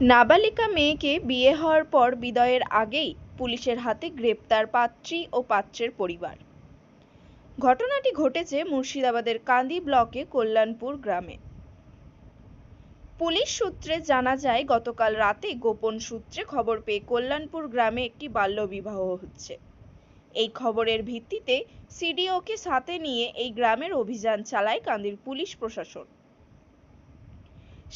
নাবালিকা মেয়েকে বিয়ে হওয়ার পর বিদায়ের আগেই পুলিশের হাতে গ্রেপ্তার পাত্রী ও পাত্রের পরিবার। ঘটনাটি ঘটেছে মুর্শিদাবাদের কান্দি ব্লকে কল্যাণপুর গ্রামে। পুলিশ সূত্রে জানা যায়, গতকাল রাতে গোপন সূত্রে খবর পেয়ে কল্যাণপুর গ্রামে একটি বাল্যবিবাহ হচ্ছে। এই খবরের ভিত্তিতে সিডিওকে সাথে নিয়ে এই গ্রামের অভিযান চালায় কান্দির পুলিশ প্রশাসন।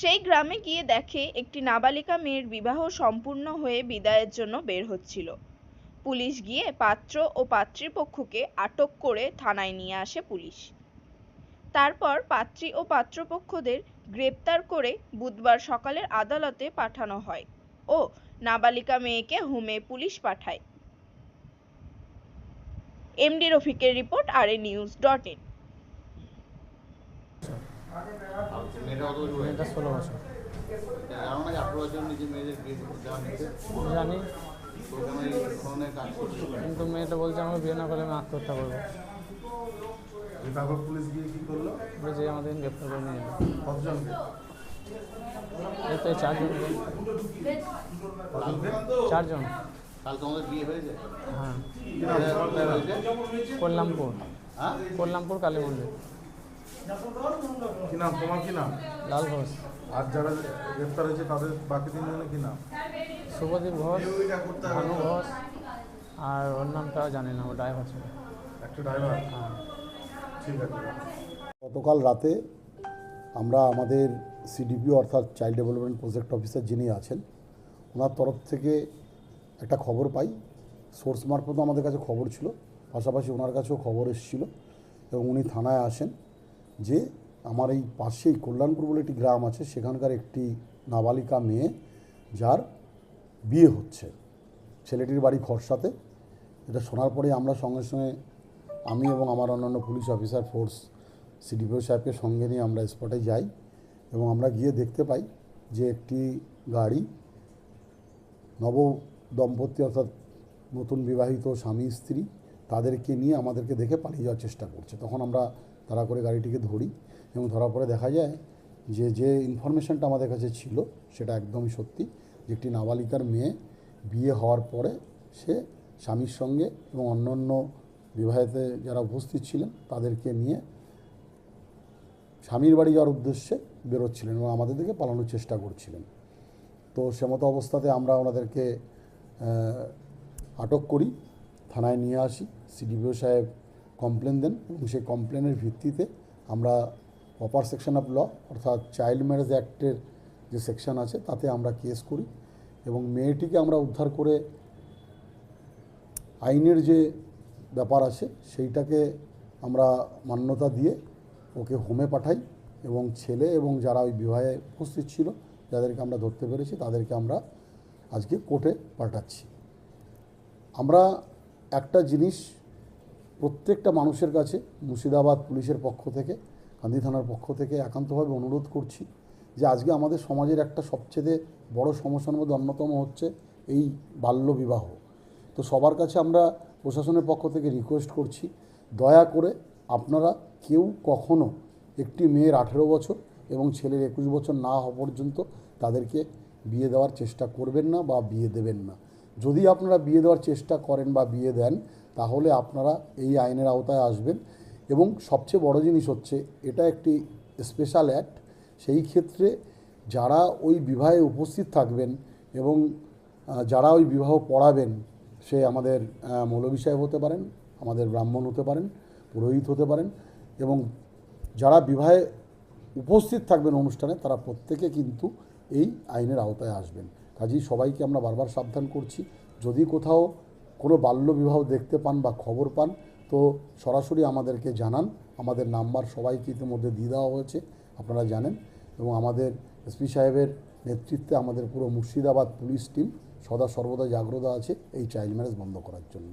সেই গ্রামে গিয়ে দেখে একটি নাবালিকা মেয়ের বিবাহ সম্পূর্ণ হয়ে বিদায়ের জন্য বের হচ্ছিল। পুলিশ গিয়ে পাত্র ও পাত্রীপক্ষকে আটক করে থানায় নিয়ে আসে পুলিশ। তারপর পাত্রী ও পাত্রপক্ষদের গ্রেপ্তার করে বুধবার সকালের আদালতে পাঠানো হয় ও নাবালিকা মেয়েকে হোমে পুলিশ পাঠায়। এমডি রফিকের রিপোর্ট, আর এ নিউজ ডট ইন। মেয়েটা কত বছর মেয়েটা ষোলো বছর। আঠেরো নিজে মেয়েদের বিয়ে দেওয়া জানি। কিন্তু মেয়েটা বলছে আমাকে বিয়ে না করলে আমি আত্মহত্যা করব। তারপর পুলিশ গিয়ে কি করল? যে আমাদের গ্রেপ্তার করে নিয়ে যাবে। কতজনকে এই তো এই চারজনকে কালকে চারজন। কাল তোমাদের বিয়ে হয়েছে? হ্যাঁ। কল্যাণপুর। হ্যাঁ? কল্যাণপুর কালী মন্দির কি নাম? তোমার কি নাম? লাল ঘোষ। আর যারা গ্রেপ্তার হয়েছে তাদের বাকি তিনজনের কি নাম? শুভদীপ ঘোষ ভানু ঘোষ আর ওর নামটা জানি না ও ড্রাইভার ছিল। একটা ড্রাইভার হ্যাঁ। ঠিক আছে। গতকাল রাতে আমরা আমাদের সিডিপি অর্থাৎ চাইল্ড ডেভেলপমেন্ট প্রজেক্ট অফিসার যিনি আছেন ওনার তরফ থেকে একটা খবর পাই। সোর্স মারফত আমাদের কাছে খবর ছিল পাশাপাশি ওনার কাছেও খবর এসেছিল এবং উনি থানায় আসেন। যে আমার এই পাশেই কল্যাণপুর বলে একটি গ্রাম আছে, সেখানকার একটি নাবালিকা মেয়ে যার বিয়ে হচ্ছে। ছেলেটির বাড়ি খরসাতে। এটা শোনার পরে আমরা সঙ্গে সঙ্গে আমি এবং আমার অন্যান্য পুলিশ অফিসার ফোর্স, সিডিপিও সাহেবকে সঙ্গে নিয়ে আমরা স্পটে যাই এবং আমরা গিয়ে দেখতে পাই যে একটি গাড়ি নব দম্পতি অর্থাৎ নতুন বিবাহিত স্বামী স্ত্রী তাদেরকে নিয়ে আমাদেরকে দেখে পালিয়ে যাওয়ার চেষ্টা করছে। তখন আমরা তাড়া করে গাড়িটিকে ধরি এবং ধরার পরে দেখা যায় যে যে ইনফরমেশনটা আমাদের কাছে ছিল সেটা একদমই সত্যি যে, একটি নাবালিকার মেয়ে বিয়ে হওয়ার পরে সে স্বামীর সঙ্গে এবং অন্যান্য বিবাহেতে যারা উপস্থিত ছিলেন তাদেরকে নিয়ে স্বামীর বাড়ি যাওয়ার উদ্দেশ্যে বেরোচ্ছিলেন এবং আমাদের দিকে পালানোর চেষ্টা করছিলেন। তো সেমতো অবস্থাতে আমরা ওনাদেরকে আটক করি, থানায় নিয়ে আসি। সিডিপিও সাহেব কমপ্লেন দেন এবং সেই কমপ্লেনের ভিত্তিতে আমরা অপার সেকশন অফ ল অর্থাৎ চাইল্ড ম্যারেজ অ্যাক্টের যে সেকশন আছে, তাতে আমরা কেস করি এবং মেয়েটিকে আমরা উদ্ধার করে আইনের যে ব্যাপার আছে, সেইটাকে আমরা মান্যতা দিয়ে ওকে হোমে পাঠাই এবং ছেলে এবং যারা ওই বিবাহে উপস্থিত ছিল, যাদেরকে আমরা ধরতে পেরেছি, তাদেরকে আমরা আজকে কোর্টে পাঠাচ্ছি। আমরা একটা জিনিস প্রত্যেকটা মানুষের কাছে মুর্শিদাবাদ পুলিশের পক্ষ থেকে, গান্ধী থানার পক্ষ থেকে একান্তভাবে অনুরোধ করছি যে আজকে আমাদের সমাজের একটা সবচেয়ে বড় সমস্যার মধ্যে অন্যতম হচ্ছে এই বাল্য বিবাহ। তো সবার কাছে আমরা প্রশাসনের পক্ষ থেকে রিকোয়েস্ট করছি, দয়া করে আপনারা কেউ কখনো একটি মেয়ের আঠেরো বছর এবং ছেলের একুশ বছর না হওয়া পর্যন্ত তাদেরকে বিয়ে দেওয়ার চেষ্টা করবেন না বা বিয়ে দেবেন না। যদি আপনারা বিয়ে দেওয়ার চেষ্টা করেন বা বিয়ে দেন, তাহলে আপনারা এই আইনের আওতায় আসবেন। এবং সবচেয়ে বড় জিনিস হচ্ছে, এটা একটি স্পেশাল অ্যাক্ট সেই ক্ষেত্রে যারা ওই বিবাহে উপস্থিত থাকবেন এবং যারা ওই বিবাহ পড়াবেন, সে আমাদের মৌলবী সাহেব হতে পারেন, আমাদের ব্রাহ্মণ হতে পারেন, পুরোহিত হতে পারেন এবং যারা বিবাহে উপস্থিত থাকবেন অনুষ্ঠানে, তারা প্রত্যেকে কিন্তু এই আইনের আওতায় আসবেন। কাজেই সবাইকে আমরা বারবার সাবধান করছি। যদি কোথাও কোনো বাল্যবিবাহ দেখতে পান বা খবর পান, তো সরাসরি আমাদেরকে জানান। আমাদের নাম্বার সবাইকে ইতিমধ্যে দিয়ে দেওয়া হয়েছে, আপনারা জানেন। এবং আমাদের এসপি সাহেবের নেতৃত্বে আমাদের পুরো মুর্শিদাবাদ পুলিশ টিম সদা সর্বদা জাগ্রত আছে এই চাইল্ড ম্যারেজ বন্ধ করার জন্য।